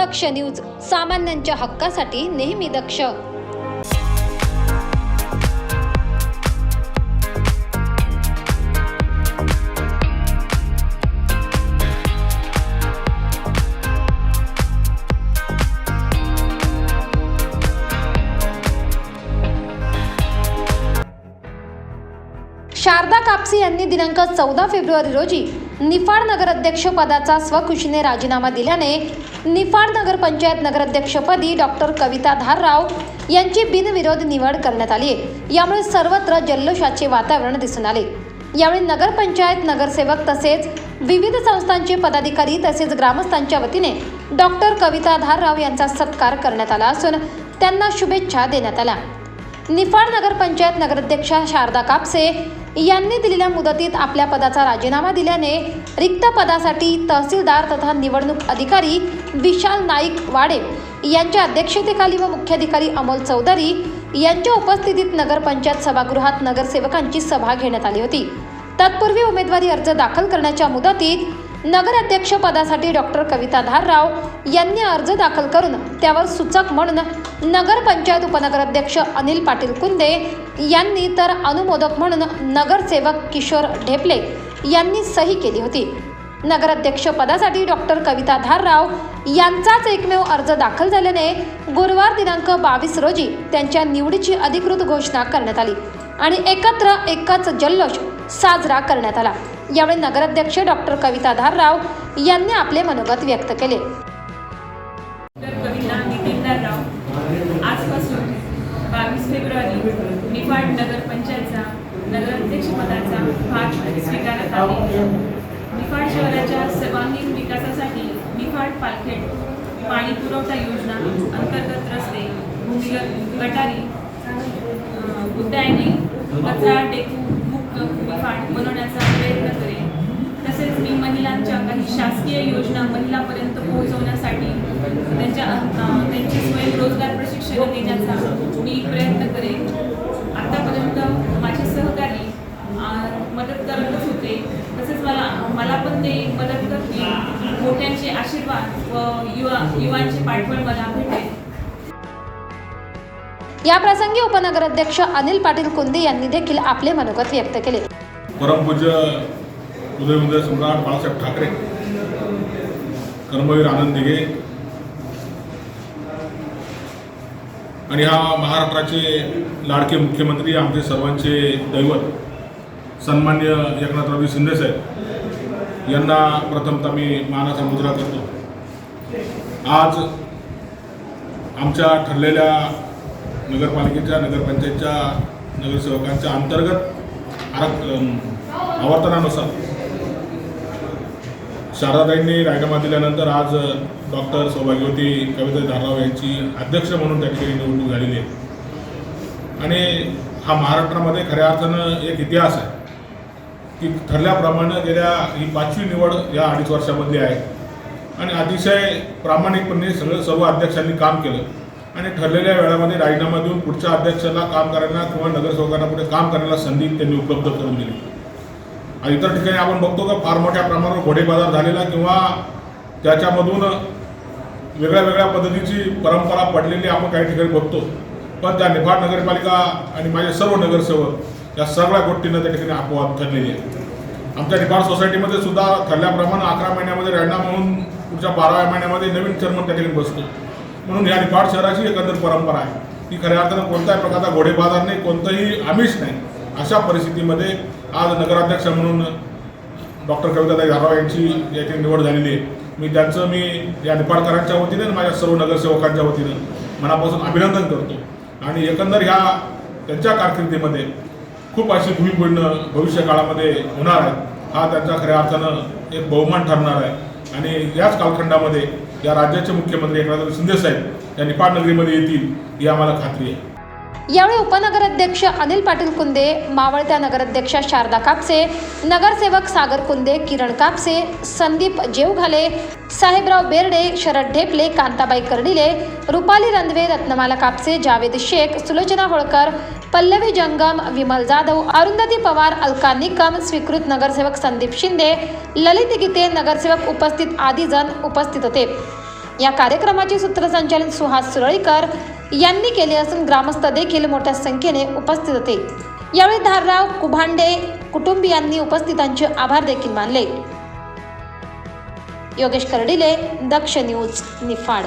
दक्ष news सामान्यांच्या हक्कासाठी नेहमी दक्ष. शारदा कापसे यांनी दिनांक चौदा फेब्रुवारी रोजी निफाड नगराध्यक्ष पदाचा स्वखुशीने राजीनामा दिल्याने निफाड नगरपंचायत नगराध्यक्षपदी डॉक्टर कविता धारराव यांची बिनविरोध निवड करण्यात आली आहे. यामुळे सर्वत्र जल्लोषाचे वातावरण दिसून आले. यावेळी नगरपंचायत नगरसेवक तसेच विविध संस्थांचे पदाधिकारी तसेच ग्रामस्थांच्या वतीने डॉक्टर कविता धारराव यांचा सत्कार करण्यात आला असून त्यांना शुभेच्छा देण्यात आल्या. निफाड नगरपंचायत नगराध्यक्षा शारदा कापसे यांनी दिलेल्या मुदतीत आपल्या पदाचा राजीनामा दिल्याने रिक्त पदासाठी तहसीलदार तथा निवडणूक अधिकारी विशाल नाईक वाडे यांच्या अध्यक्षतेखाली व मुख्याधिकारी अमोल चौधरी यांच्या उपस्थितीत नगरपंचायत सभागृहात नगरसेवकांची सभा घेण्यात आली होती. तत्पूर्वी उमेदवारी अर्ज दाखल करण्याच्या मुदतीत नगराध्यक्ष पदासाठी डॉक्टर कविता धारराव यांनी अर्ज दाखल करून त्यावर सूचक म्हणून नगरपंचायत उपनगराध्यक्ष अनिल पाटील कुंदे यांनी तर अनुमोदक म्हणून नगरसेवक किशोर ढेपले यांनी सही केली होती. नगराध्यक्ष पदासाठी डॉक्टर कविता धारराव यांचाच एकमेव अर्ज दाखल झाल्याने गुरुवार दिनांक बावीस रोजी त्यांच्या निवडीची अधिकृत घोषणा करण्यात आली आणि एकत्र एकच जल्लोष साजरा करण्यात आला. यावेळी नगराध्यक्ष डॉक्टर कविता धारराव यांनी आपले मनोगत व्यक्त केले. आजपासून बावीस फेब्रुवारी निफाड नगरपंचायतचा नगराध्यक्षपदाचा भाग स्वीकारत आहे. निफाड शहराच्या सर्वांगीण विकासासाठी निफाड पालखेड पाणी पुरवठा योजना अंतर्गत रस्ते भूमिगत गटारी अं, कचरा टेकू महिलांच्या काही शासकीय योजना महिलांपर्यंत पोहोचवण्यासाठी त्यांच्या त्यांचे स्वयंरोजगार प्रशिक्षण देण्याचा मी प्रयत्न करेन. आतापर्यंत माझे सहकारी मदत करतच होते. तसेच मला मला पण ते मदत करतील. मोठ्यांचे आशीर्वाद व युवा युवांचे पाठबळ मला भेटेल. या प्रसंगी उपनगराध्यक्ष अनिल पाटील कुंदे यांनी देखील आपले मनोगत व्यक्त केले. परमपूज्य उदयउदय सम्राट बाळासाहेब ठाकरे कर्मवीर आनंद दिघे आणि हा महाराष्ट्राचे लाडके मुख्यमंत्री आमचे सर्वांचे दैवत सन्मान्य एकनाथ रवी शिंदेसाहेब यांना प्रथमतः मी मानाचा मुजरा करतो. आज आमच्या ठरलेल्या नगरपालिकेच्या नगरपंचायतच्या नगरसेवकांच्या अंतर्गत आरक आवर्तनानुसार शारदाताईंनी राजीनामा दिल्यानंतर आज डॉक्टर सौभाग्यवती कविता धाराव यांची अध्यक्ष म्हणून त्या ठिकाणी निवडणूक झालेली आहे. आणि हा महाराष्ट्रामध्ये खऱ्या अर्थानं एक इतिहास आहे की ठरल्याप्रमाणे गेल्या ही पाचवी निवड या अडीच वर्षामधली आहे. आणि अतिशय प्रामाणिकपणे सगळं सर्व अध्यक्षांनी काम केलं. आणि ठरलेल्या वेळामध्ये राजीनामा देऊन पुढच्या अध्यक्षाला काम करायला किंवा नगरसेवकांना पुढे काम करण्याला संधी त्यांनी उपलब्ध करून दिली. आणि इतर ठिकाणी आपण बघतो का फार मोठ्या प्रमाणावर घोडे बाजार झालेला किंवा त्याच्यामधून वेगळ्या वेगळ्या पद्धतीची परंपरा पडलेली आपण काही ठिकाणी बघतो. पण त्या निफाड नगरपालिका आणि माझे सर्व नगरसेवक या सगळ्या गोष्टींना त्या ठिकाणी अपवाद ठरलेली आहे आमच्या निफाड सोसायटीमध्ये सुद्धा ठरल्याप्रमाणे अकरा महिन्यामध्ये राजीनामा म्हणून पुढच्या बाराव्या महिन्यामध्ये नवीन चेअरमन त्या ठिकाणी बसतो. म्हणून या निफाड शहराची एकंदर परंपरा आहे. ती खऱ्या अर्थानं कोणत्याही प्रकारचा घोडेबाजार नाही कोणतंही आमिष नाही. अशा परिस्थितीमध्ये आज नगराध्यक्ष म्हणून डॉक्टर कविताताई धाराव यांची याची निवड झालेली आहे. मी त्यांचं मी या निपाडकरांच्या वतीने आणि माझ्या सर्व नगरसेवकांच्या वतीनं मनापासून अभिनंदन करतो. आणि एकंदर ह्या त्यांच्या कारकिर्दीमध्ये खूप अशी भूमिपूर्ण भविष्य काळामध्ये होणार आहे. हा त्यांच्या खऱ्या अर्थानं एक बहुमान ठरणार आहे. आणि याच कालखंडामध्ये या राज्याचे मुख्यमंत्री एकनाथ शिंदे साहेब या निपाड नगरीमध्ये येतील ही आम्हाला खात्री आहे. यावेळी उपनगराध्यक्ष अनिल पाटील कुंदे मावळत्या नगराध्यक्षा शारदा कापसे नगरसेवक सागर कुंदे किरण कापसे संदीप जेवघाले साहेबराव बेर्डे शरद ढेपले कांताबाई कर्डिले रुपाली रंधवे रत्नमाला कापसे जावेद शेख सुलोचना होळकर पल्लवी जंगम विमल जाधव अरुंधती पवार अलका निकम स्वीकृत नगरसेवक संदीप शिंदे ललित गीते नगरसेवक उपस्थित आदी जण उपस्थित होते. या कार्यक्रमाचे सूत्रसंचालन सुहास सुरळीकर यांनी केले असून ग्रामस्थ देखील मोठ्या संख्येने उपस्थित होते. यावेळी धारराव कुभांडे कुटुंबियांनी उपस्थितांचे आभार देखील मानले. योगेश कर्डिले दक्ष न्यूज निफाड.